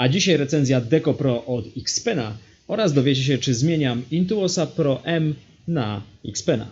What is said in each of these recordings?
A dzisiaj recenzja Deco Pro od Xpena oraz dowiecie się, czy zmieniam Intuosa Pro M na Xpena.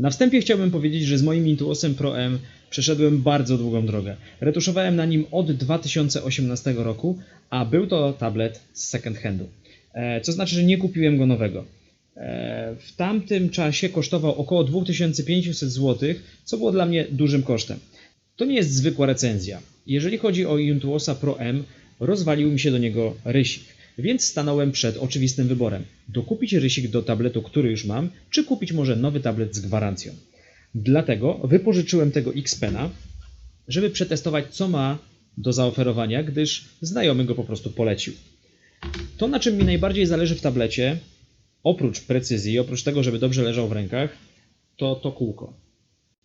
Na wstępie chciałbym powiedzieć, że z moim Intuosem Pro M przeszedłem bardzo długą drogę. Retuszowałem na nim od 2018 roku, a był to tablet z second handu. E, Co znaczy, że nie kupiłem go nowego. E, W tamtym czasie kosztował około 2500 zł, co było dla mnie dużym kosztem. To nie jest zwykła recenzja. Jeżeli chodzi o Intuosa Pro M, rozwalił mi się do niego rysik, więc stanąłem przed oczywistym wyborem. Dokupić rysik do tabletu, który już mam, czy kupić może nowy tablet z gwarancją. Dlatego wypożyczyłem tego Xpena, żeby przetestować, co ma do zaoferowania, gdyż znajomy go po prostu polecił. To, na czym mi najbardziej zależy w tablecie, oprócz precyzji, oprócz tego, żeby dobrze leżał w rękach, to to kółko.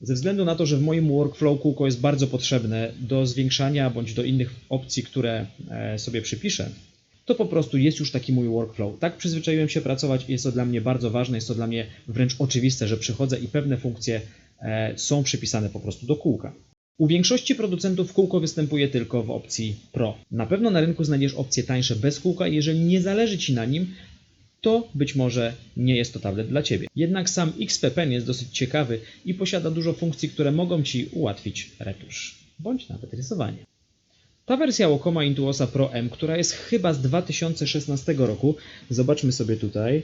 Ze względu na to, że w moim workflow kółko jest bardzo potrzebne do zwiększania bądź do innych opcji, które e, sobie przypiszę, to po prostu jest już taki mój workflow. Tak przyzwyczaiłem się pracować i jest to dla mnie bardzo ważne, jest to dla mnie wręcz oczywiste, że przychodzę i pewne funkcje e, są przypisane po prostu do kółka. U większości producentów kółko występuje tylko w opcji Pro. Na pewno na rynku znajdziesz opcje tańsze bez kółka jeżeli nie zależy Ci na nim, to być może nie jest to tablet dla Ciebie. Jednak sam XP Pen jest dosyć ciekawy i posiada dużo funkcji, które mogą Ci ułatwić retusz, bądź nawet rysowanie. Ta wersja Wacoma Intuosa Pro M, która jest chyba z 2016 roku, zobaczmy sobie tutaj.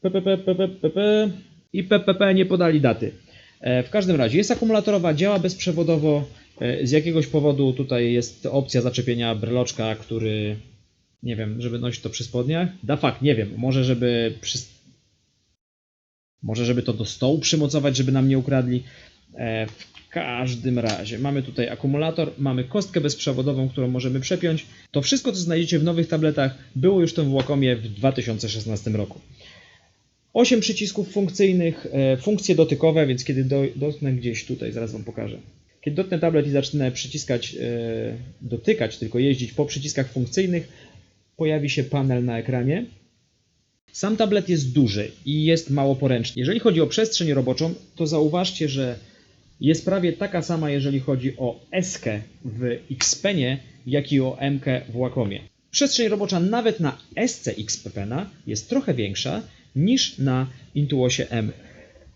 PPP, PPP i PPP nie podali daty. E, W każdym razie jest akumulatorowa, działa bezprzewodowo. E, Z jakiegoś powodu tutaj jest opcja zaczepienia breloczka, który nie wiem, żeby nosić to przy spodniach. Da fakt, nie wiem. Może żeby przy... Może żeby to do stołu przymocować, żeby nam nie ukradli. W każdym razie mamy tutaj akumulator, mamy kostkę bezprzewodową, którą możemy przepiąć. To wszystko, co znajdziecie w nowych tabletach, było już w tym Wacomie w 2016 roku. 8 przycisków funkcyjnych, e, funkcje dotykowe, więc kiedy do, dotknę gdzieś tutaj, zaraz Wam pokażę. Kiedy dotknę tablet i zacznę przyciskać, e, dotykać, tylko jeździć po przyciskach funkcyjnych, pojawi się panel na ekranie. Sam tablet jest duży i jest mało poręczny. Jeżeli chodzi o przestrzeń roboczą, to zauważcie, że jest prawie taka sama, jeżeli chodzi o S w Xpenie, jak i o M w Wacomie. Przestrzeń robocza nawet na SC Xpena jest trochę większa niż na Intuosie M,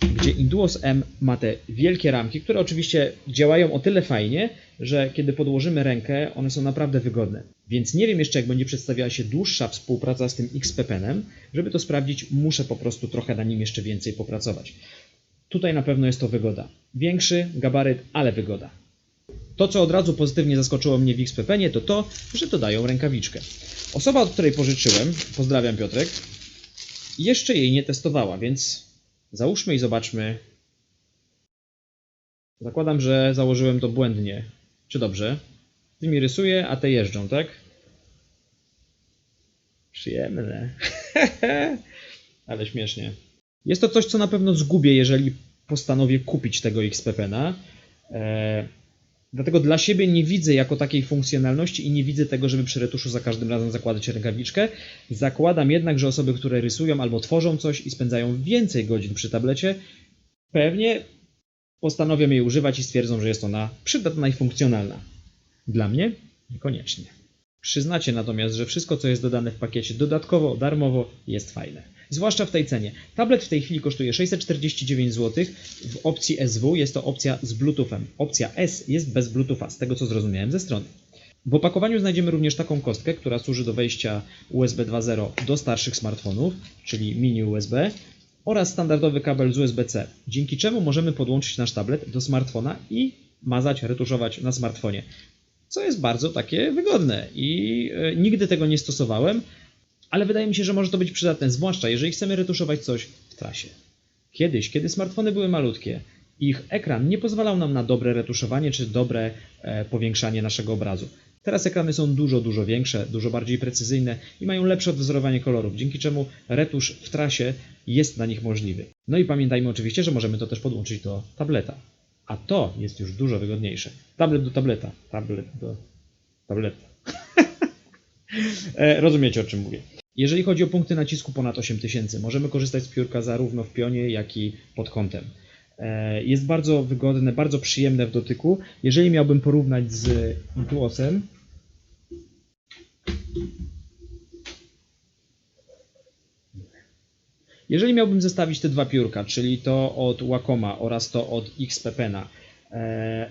gdzie Intuos M ma te wielkie ramki, które oczywiście działają o tyle fajnie, że kiedy podłożymy rękę, one są naprawdę wygodne. Więc nie wiem jeszcze, jak będzie przedstawiała się dłuższa współpraca z tym XP-penem. Żeby to sprawdzić, muszę po prostu trochę na nim jeszcze więcej popracować. Tutaj na pewno jest to wygoda. Większy gabaryt, ale wygoda. To, co od razu pozytywnie zaskoczyło mnie w XP-penie, to to, że dodają rękawiczkę. Osoba, od której pożyczyłem, pozdrawiam Piotrek, jeszcze jej nie testowała, więc załóżmy i zobaczmy. Zakładam, że założyłem to błędnie. Czy dobrze? Ty mi rysuje, a te jeżdżą, tak? Przyjemne. Ale śmiesznie. Jest to coś, co na pewno zgubię, jeżeli postanowię kupić tego XP-Pena. Eee, dlatego dla siebie nie widzę jako takiej funkcjonalności i nie widzę tego, żeby przy retuszu za każdym razem zakładać rękawiczkę. Zakładam jednak, że osoby, które rysują albo tworzą coś i spędzają więcej godzin przy tablecie, pewnie postanowią jej używać i stwierdzą, że jest ona przydatna i funkcjonalna. Dla mnie niekoniecznie. Przyznacie natomiast, że wszystko, co jest dodane w pakiecie dodatkowo, darmowo, jest fajne. Zwłaszcza w tej cenie. Tablet w tej chwili kosztuje 649 zł. W opcji SW jest to opcja z Bluetoothem. Opcja S jest bez Bluetootha, z tego co zrozumiałem ze strony. W opakowaniu znajdziemy również taką kostkę, która służy do wejścia USB 2.0 do starszych smartfonów, czyli mini USB, oraz standardowy kabel z USB-C, dzięki czemu możemy podłączyć nasz tablet do smartfona i mazać, retuszować na smartfonie co jest bardzo takie wygodne i e, nigdy tego nie stosowałem, ale wydaje mi się, że może to być przydatne, zwłaszcza jeżeli chcemy retuszować coś w trasie. Kiedyś, kiedy smartfony były malutkie, ich ekran nie pozwalał nam na dobre retuszowanie czy dobre e, powiększanie naszego obrazu. Teraz ekrany są dużo, dużo większe, dużo bardziej precyzyjne i mają lepsze odwzorowanie kolorów, dzięki czemu retusz w trasie jest na nich możliwy. No i pamiętajmy oczywiście, że możemy to też podłączyć do tableta. A to jest już dużo wygodniejsze. Tablet do tableta. Tablet do tableta. E, Rozumiecie o czym mówię. Jeżeli chodzi o punkty nacisku ponad 8000, możemy korzystać z piórka zarówno w pionie, jak i pod kątem. E, Jest bardzo wygodne, bardzo przyjemne w dotyku. Jeżeli miałbym porównać z Intuosem, Jeżeli miałbym zestawić te dwa piórka, czyli to od Wacoma oraz to od XP Pena, e,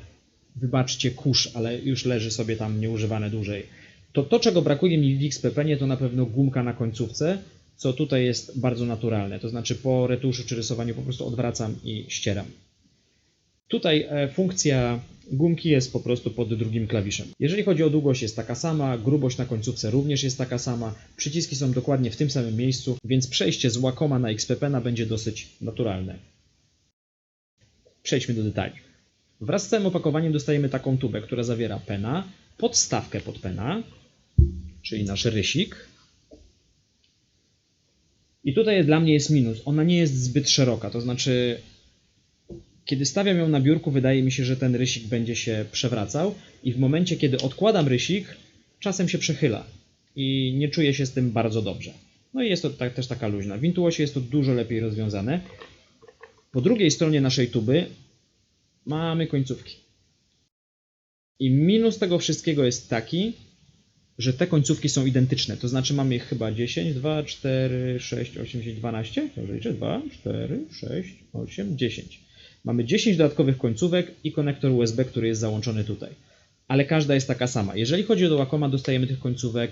wybaczcie kurz, ale już leży sobie tam nieużywane dłużej, to to, czego brakuje mi w XP Penie, to na pewno gumka na końcówce, co tutaj jest bardzo naturalne. To znaczy po retuszu czy rysowaniu po prostu odwracam i ścieram. Tutaj e, funkcja gumki jest po prostu pod drugim klawiszem. Jeżeli chodzi o długość jest taka sama, grubość na końcówce również jest taka sama, przyciski są dokładnie w tym samym miejscu, więc przejście z Wacoma na XP Pena będzie dosyć naturalne. Przejdźmy do detali. Wraz z całym opakowaniem dostajemy taką tubę, która zawiera pena, podstawkę pod pena, czyli nasz rysik. I tutaj dla mnie jest minus. Ona nie jest zbyt szeroka, to znaczy kiedy stawiam ją na biurku, wydaje mi się, że ten rysik będzie się przewracał i w momencie, kiedy odkładam rysik, czasem się przechyla i nie czuję się z tym bardzo dobrze. No i jest to tak, też taka luźna. W Intuosie jest to dużo lepiej rozwiązane. Po drugiej stronie naszej tuby mamy końcówki. I minus tego wszystkiego jest taki, że te końcówki są identyczne. To znaczy mamy ich chyba 10, 2, 4, 6, 8, 10, 12. Dobrze liczę? 2, 4, 6, 8, 10. Mamy 10 dodatkowych końcówek i konektor USB, który jest załączony tutaj. Ale każda jest taka sama. Jeżeli chodzi o Wacoma, dostajemy tych końcówek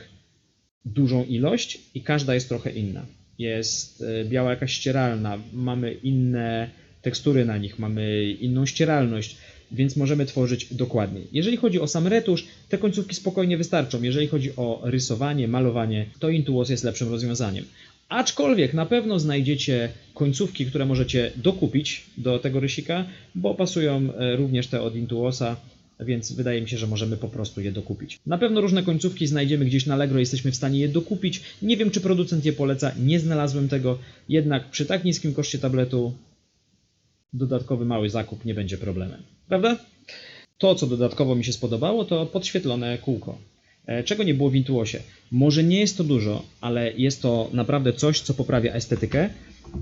dużą ilość i każda jest trochę inna. Jest e, biała jakaś ścieralna, mamy inne tekstury na nich, mamy inną ścieralność, więc możemy tworzyć dokładniej. Jeżeli chodzi o sam retusz, te końcówki spokojnie wystarczą. Jeżeli chodzi o rysowanie, malowanie, to Intuos jest lepszym rozwiązaniem. Aczkolwiek na pewno znajdziecie końcówki, które możecie dokupić do tego rysika, bo pasują e, również te od Intuosa, więc wydaje mi się, że możemy po prostu je dokupić. Na pewno różne końcówki znajdziemy gdzieś na Allegro, jesteśmy w stanie je dokupić. Nie wiem, czy producent je poleca, nie znalazłem tego, jednak przy tak niskim koszcie tabletu dodatkowy mały zakup nie będzie problemem. Prawda? To, co dodatkowo mi się spodobało, to podświetlone kółko. E, czego nie było w Intuosie? Może nie jest to dużo, ale jest to naprawdę coś, co poprawia estetykę.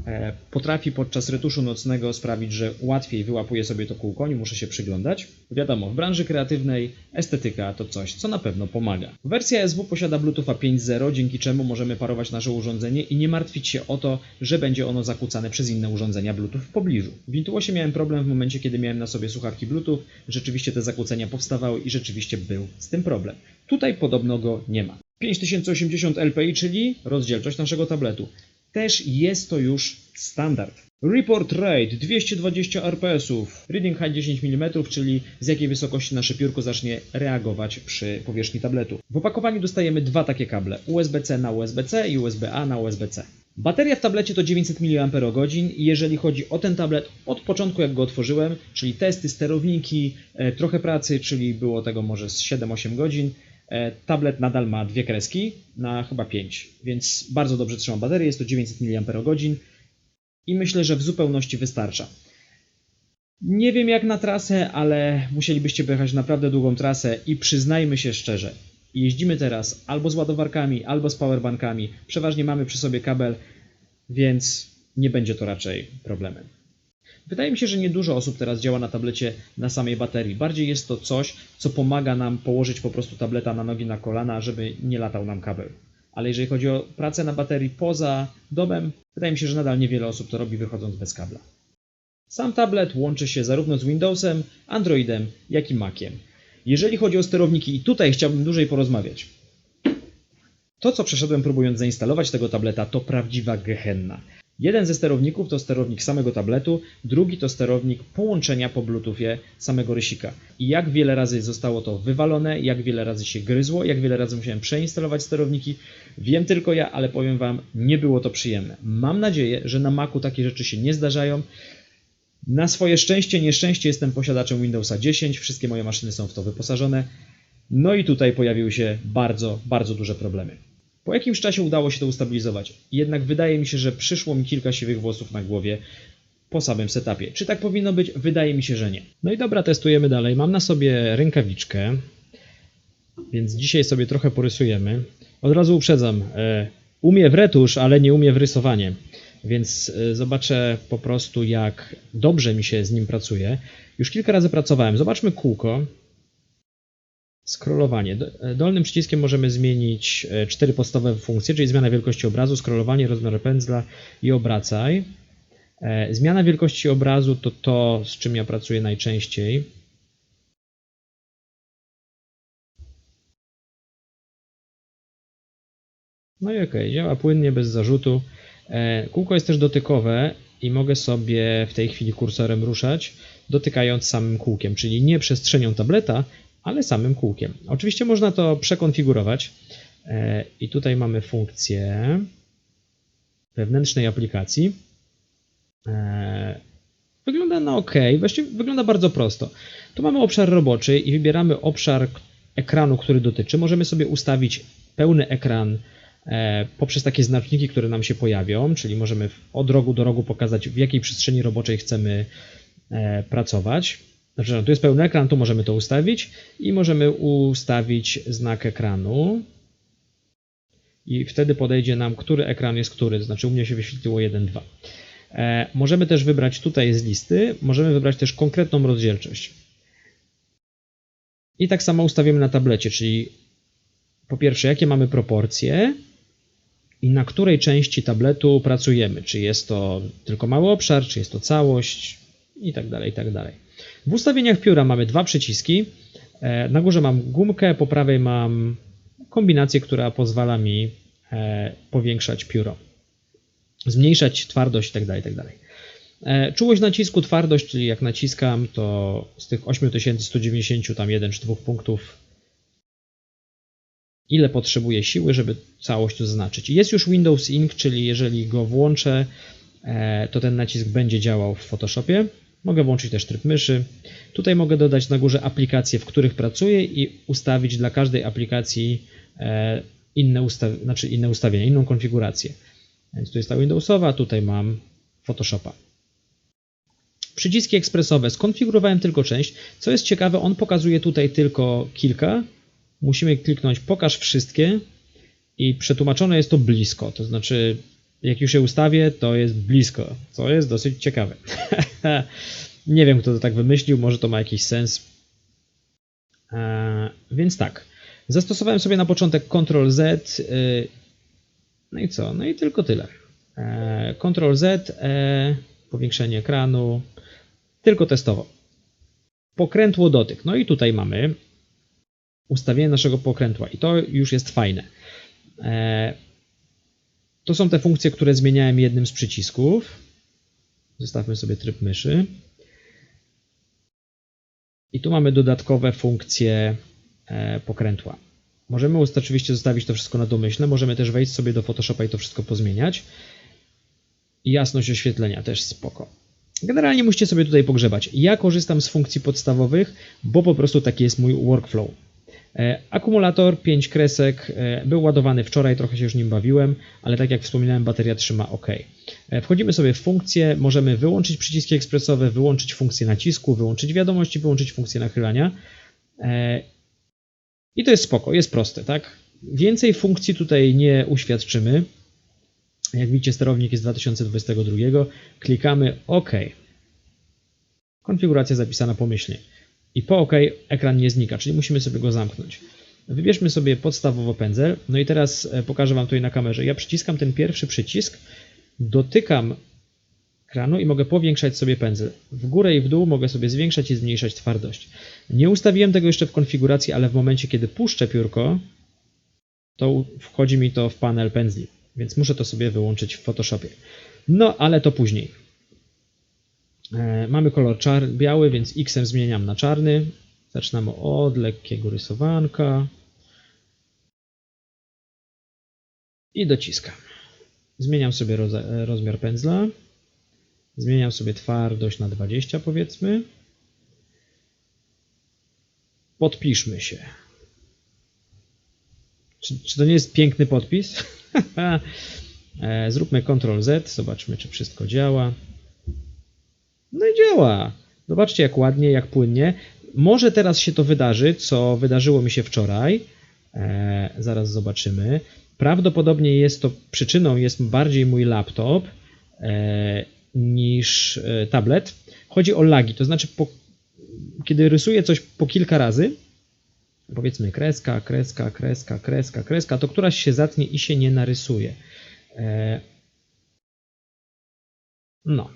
E, Potrafi podczas retuszu nocnego sprawić, że łatwiej wyłapuje sobie to kółko, nie muszę się przyglądać. Wiadomo, w branży kreatywnej estetyka to coś, co na pewno pomaga. Wersja SW posiada Bluetootha 5.0, dzięki czemu możemy parować nasze urządzenie i nie martwić się o to, że będzie ono zakłócane przez inne urządzenia Bluetooth w pobliżu. W Intuosie miałem problem w momencie, kiedy miałem na sobie słuchawki Bluetooth, rzeczywiście te zakłócenia powstawały i rzeczywiście był z tym problem. Tutaj podobno go nie ma. 5080 LPI, czyli rozdzielczość naszego tabletu. Też jest to już standard. Report Rate 220 RPS, reading height 10 mm, czyli z jakiej wysokości nasze piórko zacznie reagować przy powierzchni tabletu. W opakowaniu dostajemy dwa takie kable, USB-C na USB-C i USB-A na USB-C. Bateria w tablecie to 900 mAh i jeżeli chodzi o ten tablet, od początku jak go otworzyłem, czyli testy, sterowniki, e, trochę pracy, czyli było tego może z 7-8 godzin, Tablet nadal ma dwie kreski na chyba 5, więc bardzo dobrze trzyma baterię, jest to 900 mAh i myślę, że w zupełności wystarcza. Nie wiem jak na trasę, ale musielibyście pojechać naprawdę długą trasę i przyznajmy się szczerze, jeździmy teraz albo z ładowarkami, albo z powerbankami, przeważnie mamy przy sobie kabel, więc nie będzie to raczej problemem. Wydaje mi się, że niedużo osób teraz działa na tablecie na samej baterii. Bardziej jest to coś, co pomaga nam położyć po prostu tableta na nogi, na kolana, żeby nie latał nam kabel. Ale jeżeli chodzi o pracę na baterii poza domem, wydaje mi się, że nadal niewiele osób to robi wychodząc bez kabla. Sam tablet łączy się zarówno z Windowsem, Androidem, jak i Maciem. Jeżeli chodzi o sterowniki, i tutaj chciałbym dłużej porozmawiać. To, co przeszedłem próbując zainstalować tego tableta, to prawdziwa gehenna. Jeden ze sterowników to sterownik samego tabletu, drugi to sterownik połączenia po Bluetoothie samego rysika. I jak wiele razy zostało to wywalone, jak wiele razy się gryzło, jak wiele razy musiałem przeinstalować sterowniki, wiem tylko ja, ale powiem Wam, nie było to przyjemne. Mam nadzieję, że na Macu takie rzeczy się nie zdarzają. Na swoje szczęście, nieszczęście jestem posiadaczem Windowsa 10, wszystkie moje maszyny są w to wyposażone. No i tutaj pojawiły się bardzo, bardzo duże problemy. Po jakimś czasie udało się to ustabilizować. Jednak wydaje mi się, że przyszło mi kilka siwych włosów na głowie. po samym setupie. Czy tak powinno być? Wydaje mi się, że nie. No i dobra, testujemy dalej. Mam na sobie rękawiczkę, więc dzisiaj sobie trochę porysujemy. Od razu uprzedzam, e, umie w retusz, ale nie umie w rysowanie. Więc e, zobaczę po prostu, jak dobrze mi się z nim pracuje. Już kilka razy pracowałem. Zobaczmy kółko. Scrollowanie. E, Dolnym przyciskiem możemy zmienić e, cztery podstawowe funkcje, czyli zmiana wielkości obrazu, scrollowanie, rozmiar pędzla i obracaj. E, Zmiana wielkości obrazu to to, z czym ja pracuję najczęściej. No i okej, działa płynnie, bez zarzutu. Kółko jest też dotykowe i mogę sobie w tej chwili kursorem ruszać, dotykając samym kółkiem, czyli nie przestrzenią tableta, ale samym kółkiem. Oczywiście można to przekonfigurować E, i tutaj mamy funkcję wewnętrznej aplikacji. E, Wygląda na ok, właściwie wygląda bardzo prosto. Tu mamy obszar roboczy i wybieramy obszar ekranu, który dotyczy. Możemy sobie ustawić pełny ekran e, poprzez takie znaczniki, które nam się pojawią, czyli możemy od rogu do rogu pokazać, w jakiej przestrzeni roboczej chcemy pracować. Znaczy, no, tu jest pełny ekran, tu możemy to ustawić i możemy ustawić znak ekranu. I wtedy podejdzie nam, który ekran jest który, znaczy u mnie się wyświetliło 1, 2. E, możemy też wybrać tutaj z listy, możemy wybrać też konkretną rozdzielczość. I tak samo ustawimy na tablecie, czyli po pierwsze, jakie mamy proporcje i na której części tabletu pracujemy. Czy jest to tylko mały obszar, czy jest to całość i tak dalej, i tak dalej. W ustawieniach pióra mamy dwa przyciski. E, Na górze mam gumkę, po prawej mam kombinację, która pozwala mi e, powiększać pióro zmniejszać twardość itd. itd. E, Czułość nacisku, twardość, czyli jak naciskam, to z tych 8190 tam 1 czy 2 punktów ile potrzebuję siły, żeby całość zaznaczyć. Jest już Windows Ink, czyli jeżeli go włączę, to ten nacisk będzie działał w Photoshopie. Mogę włączyć też tryb myszy. Tutaj mogę dodać na górze aplikacje, w których pracuję i ustawić dla każdej aplikacji e, inne, ustaw- znaczy inne ustawienia, inną konfigurację. Więc tu jest ta Windowsowa, tutaj mam Photoshopa. Przyciski ekspresowe. Skonfigurowałem tylko część. Co jest ciekawe, on pokazuje tutaj tylko kilka. Musimy kliknąć pokaż wszystkie i przetłumaczone jest to blisko. To znaczy, jak już je ustawię, to jest blisko, co jest dosyć ciekawe. Nie wiem, kto to tak wymyślił, może to ma jakiś sens. Eee, więc tak. Zastosowałem sobie na początek Ctrl Z. y, no i co? No i tylko tyle. E, Ctrl Z, e, powiększenie ekranu, tylko testowo. Pokrętło dotyk. No i tutaj mamy ustawienie naszego pokrętła i to już jest fajne. E, to są te funkcje, które zmieniałem jednym z przycisków. Zostawmy sobie tryb myszy. I tu mamy dodatkowe funkcje e, pokrętła. Możemy oczywiście zostawić to wszystko na domyślne, możemy też wejść sobie do Photoshopa i to wszystko pozmieniać. I jasność oświetlenia też spoko. Generalnie musicie sobie tutaj pogrzebać. Ja korzystam z funkcji podstawowych, bo po prostu taki jest mój workflow. E, Akumulator 5 kresek e, był ładowany wczoraj, trochę się już nim bawiłem, ale tak jak wspominałem, bateria trzyma ok. E, Wchodzimy sobie w funkcję, możemy wyłączyć przyciski ekspresowe, wyłączyć funkcję nacisku, wyłączyć wiadomości, wyłączyć funkcję nachylania. I to jest spoko, jest proste, tak? Więcej funkcji tutaj nie uświadczymy. Jak widzicie, sterownik jest 2022. Klikamy OK. Konfiguracja zapisana pomyślnie. I po OK ekran nie znika, czyli musimy sobie go zamknąć. Wybierzmy sobie podstawowo pędzel. No i teraz e, pokażę Wam tutaj na kamerze. Ja przyciskam ten pierwszy przycisk, dotykam ekranu i mogę powiększać sobie pędzel. W górę i w dół mogę sobie zwiększać i zmniejszać twardość. Nie ustawiłem tego jeszcze w konfiguracji, ale w momencie, kiedy puszczę piórko, to wchodzi mi to w panel pędzli, więc muszę to sobie wyłączyć w Photoshopie. No, ale to później. E, mamy kolor czar biały, więc X zmieniam na czarny. Zaczynamy od lekkiego rysowanka. I dociskam. Zmieniam sobie rozmiar pędzla. Zmieniam sobie twardość na 20 powiedzmy. Podpiszmy się. Czy, czy to nie jest piękny podpis? E, Zróbmy Ctrl Z, zobaczmy czy wszystko działa. No i działa. Zobaczcie jak ładnie, jak płynnie. Może teraz się to wydarzy, co wydarzyło mi się wczoraj. E, zaraz zobaczymy. Prawdopodobnie jest to przyczyną jest bardziej mój laptop e, niż e, tablet. Chodzi o lagi, to znaczy po, kiedy rysuję coś po kilka razy, powiedzmy kreska, kreska, kreska, kreska, kreska, to któraś się zatnie i się nie narysuje. E, no.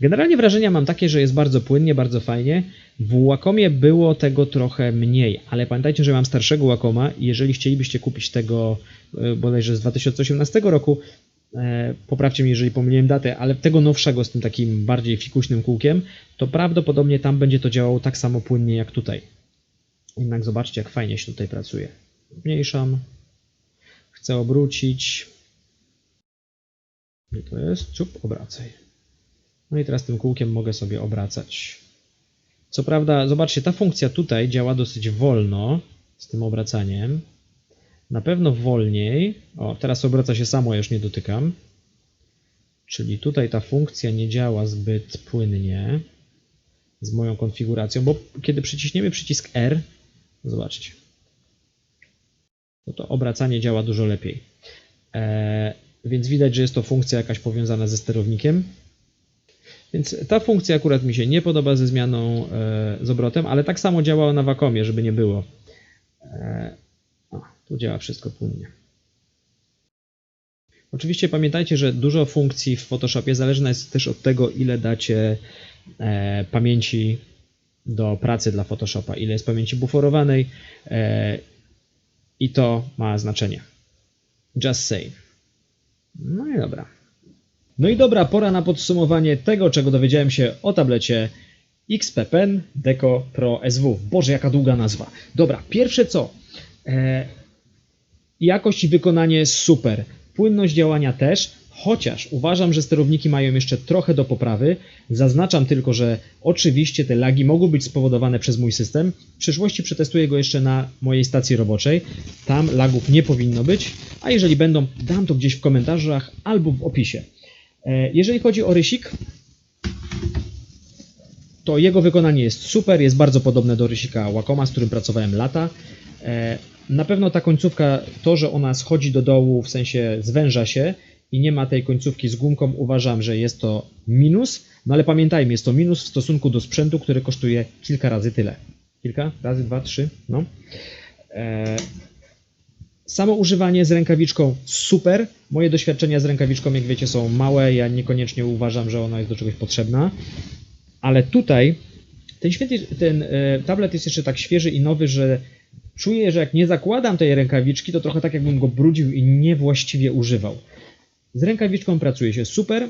Generalnie wrażenia mam takie, że jest bardzo płynnie, bardzo fajnie. W Wacomie było tego trochę mniej, ale pamiętajcie, że mam starszego Wacoma i jeżeli chcielibyście kupić tego e, bodajże z 2018 roku, e, poprawcie mnie, jeżeli pomyliłem datę, ale tego nowszego z tym takim bardziej fikuśnym kółkiem, to prawdopodobnie tam będzie to działało tak samo płynnie jak tutaj. Jednak zobaczcie, jak fajnie się tutaj pracuje. Zmniejszam. Chcę obrócić. Gdzie to jest? Ciup, obracaj. No i teraz tym kółkiem mogę sobie obracać. Co prawda, zobaczcie, ta funkcja tutaj działa dosyć wolno z tym obracaniem. Na pewno wolniej. O, teraz obraca się samo, ja już nie dotykam. Czyli tutaj ta funkcja nie działa zbyt płynnie z moją konfiguracją, bo kiedy przyciśniemy przycisk R, zobaczcie, to to obracanie działa dużo lepiej. E, więc widać, że jest to funkcja jakaś powiązana ze sterownikiem. Więc ta funkcja akurat mi się nie podoba ze zmianą e, z obrotem, ale tak samo działała na Wacomie, żeby nie było. E, o, tu działa wszystko płynnie. Oczywiście pamiętajcie, że dużo funkcji w Photoshopie zależna jest też od tego, ile dacie e, pamięci do pracy dla Photoshopa, ile jest pamięci buforowanej i to ma znaczenie. Just say. No i dobra. No i dobra, pora na podsumowanie tego, czego dowiedziałem się o tablecie XP Pen Deco Pro SW. Boże, jaka długa nazwa. Dobra, pierwsze co. E, jakość i wykonanie super. Płynność działania też, chociaż uważam, że sterowniki mają jeszcze trochę do poprawy. Zaznaczam tylko, że oczywiście te lagi mogą być spowodowane przez mój system. W przyszłości przetestuję go jeszcze na mojej stacji roboczej. Tam lagów nie powinno być, a jeżeli będą, dam to gdzieś w komentarzach albo w opisie. E, jeżeli chodzi o rysik, to jego wykonanie jest super, jest bardzo podobne do rysika Wacoma, z którym pracowałem lata. E, na pewno ta końcówka, to, że ona schodzi do dołu, w sensie zwęża się i nie ma tej końcówki z gumką, uważam, że jest to minus. No ale pamiętajmy, jest to minus w stosunku do sprzętu, który kosztuje kilka razy tyle. Kilka? Razy, dwa, trzy? No. Samo używanie z rękawiczką super. Moje doświadczenia z rękawiczką, jak wiecie, są małe. Ja niekoniecznie uważam, że ona jest do czegoś potrzebna. Ale tutaj ten, ten e, tablet jest jeszcze tak świeży i nowy, że czuję, że jak nie zakładam tej rękawiczki, to trochę tak jakbym go brudził i niewłaściwie używał. Z rękawiczką pracuje się super.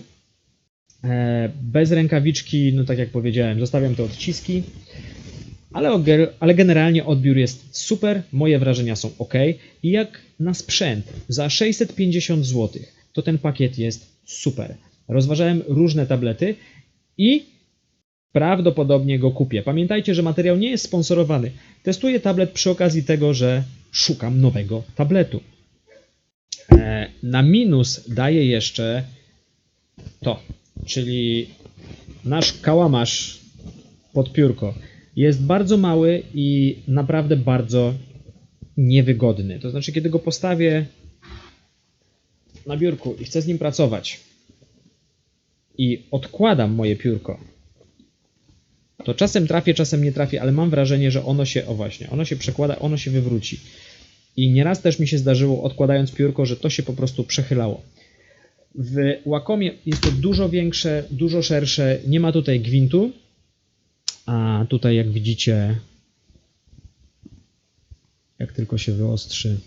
E, bez rękawiczki, no tak jak powiedziałem, zostawiam te odciski, ale, ale generalnie odbiór jest super, moje wrażenia są ok. I jak na sprzęt za 650 zł, to ten pakiet jest super. Rozważałem różne tablety i prawdopodobnie go kupię. Pamiętajcie, że materiał nie jest sponsorowany. Testuję tablet przy okazji tego, że szukam nowego tabletu. E, na minus daje jeszcze to, czyli nasz kałamarz pod piórko jest bardzo mały i naprawdę bardzo niewygodny. To znaczy, kiedy go postawię na biurku i chcę z nim pracować i odkładam moje piórko, to czasem trafię, czasem nie trafię, ale mam wrażenie, że ono się, o właśnie, ono się przekłada, ono się wywróci. I nieraz też mi się zdarzyło, odkładając piórko, że to się po prostu przechylało. W Wacomie jest to dużo większe, dużo szersze, nie ma tutaj gwintu, a tutaj jak widzicie, jak tylko się wyostrzy,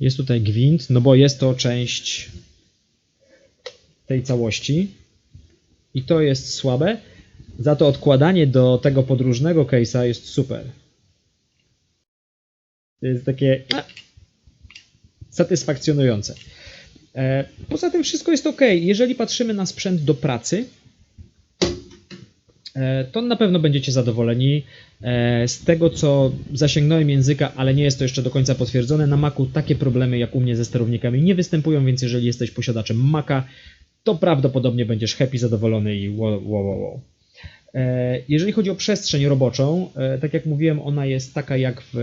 jest tutaj gwint, no bo jest to część tej całości i to jest słabe. Za to odkładanie do tego podróżnego case'a jest super. To jest takie satysfakcjonujące. E, poza tym wszystko jest ok. Jeżeli patrzymy na sprzęt do pracy, to na pewno będziecie zadowoleni. E, z tego co zasięgnąłem języka, ale nie jest to jeszcze do końca potwierdzone, na Macu takie problemy jak u mnie ze sterownikami nie występują, więc jeżeli jesteś posiadaczem Maca, to prawdopodobnie będziesz happy, zadowolony i wow, wow, wow. E, Jeżeli chodzi o przestrzeń roboczą, e, tak jak mówiłem, ona jest taka jak w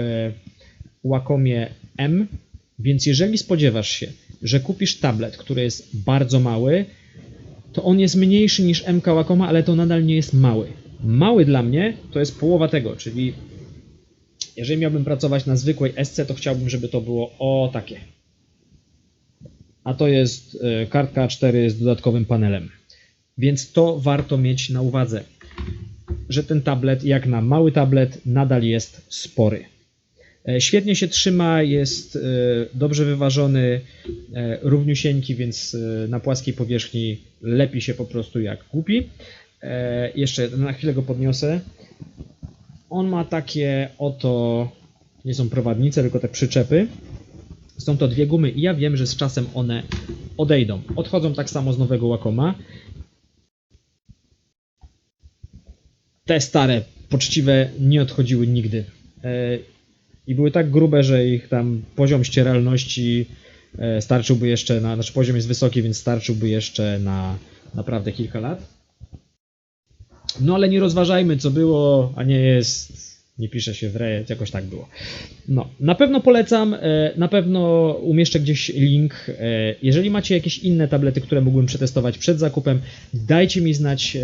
Wacomie M, więc jeżeli spodziewasz się, że kupisz tablet, który jest bardzo mały, to on jest mniejszy niż MK Wacoma, ale to nadal nie jest mały. Mały dla mnie to jest połowa tego, czyli jeżeli miałbym pracować na zwykłej SC, to chciałbym, żeby to było o takie. A to jest e, kartka A4 z dodatkowym panelem. Więc to warto mieć na uwadze, że ten tablet, jak na mały tablet, nadal jest spory. E, Świetnie się trzyma, jest e, dobrze wyważony, e, równiusieńki, więc na płaskiej powierzchni lepi się po prostu jak głupi. Jeszcze na chwilę go podniosę. On ma takie oto, nie są prowadnice, tylko te przyczepy. Są to dwie gumy i ja wiem, że z czasem one odejdą. Odchodzą tak samo z nowego Wacoma. Te stare, poczciwe nie odchodziły nigdy. I były tak grube, że ich tam poziom ścieralności e, starczyłby jeszcze na, znaczy poziom jest wysoki, więc starczyłby jeszcze na naprawdę kilka lat. No ale nie rozważajmy, co było, a nie jest. Nie pisze się w rejet, jakoś tak było. No, na pewno polecam, e, na pewno umieszczę gdzieś link. E, Jeżeli macie jakieś inne tablety, które mógłbym przetestować przed zakupem, dajcie mi znać.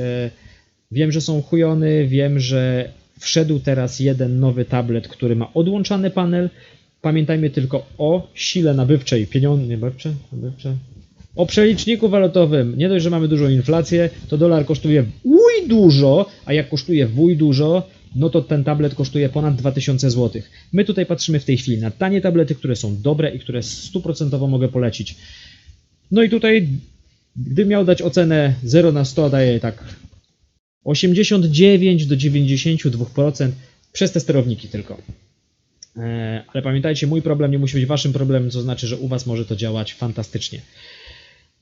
Wiem, że są chujony, wiem, że wszedł teraz jeden nowy tablet, który ma odłączany panel. Pamiętajmy tylko o sile nabywczej. Pieniądze, nabywcze? nabywcze? O przeliczniku walutowym. Nie dość, że mamy dużą inflację, to dolar kosztuje wuj dużo, a jak kosztuje wuj dużo, no to ten tablet kosztuje ponad 2000 zł. My tutaj patrzymy w tej chwili na tanie tablety, które są dobre i które stuprocentowo mogę polecić. No i tutaj, gdybym miał dać ocenę 0 na 100, daję tak 89 do 92% przez te sterowniki tylko. E, Ale pamiętajcie, mój problem nie musi być waszym problemem, co znaczy, że u was może to działać fantastycznie.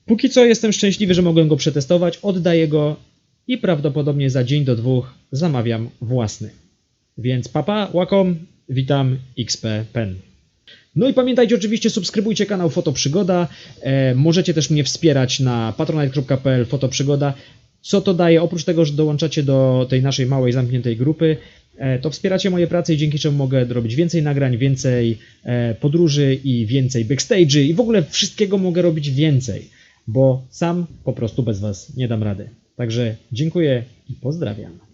Póki co jestem szczęśliwy, że mogłem go przetestować, oddaję go i prawdopodobnie za dzień do dwóch zamawiam własny. Więc papa, Wacom, witam XP Pen. No i pamiętajcie oczywiście, subskrybujcie kanał Fotoprzygoda. E, możecie też mnie wspierać na patronite.pl Fotoprzygoda. Co to daje? Oprócz tego, że dołączacie do tej naszej małej, zamkniętej grupy, e, to wspieracie moje prace i dzięki czemu mogę robić więcej nagrań, więcej e, podróży i więcej backstage'y i w ogóle wszystkiego mogę robić więcej, bo sam po prostu bez Was nie dam rady. Także dziękuję i pozdrawiam.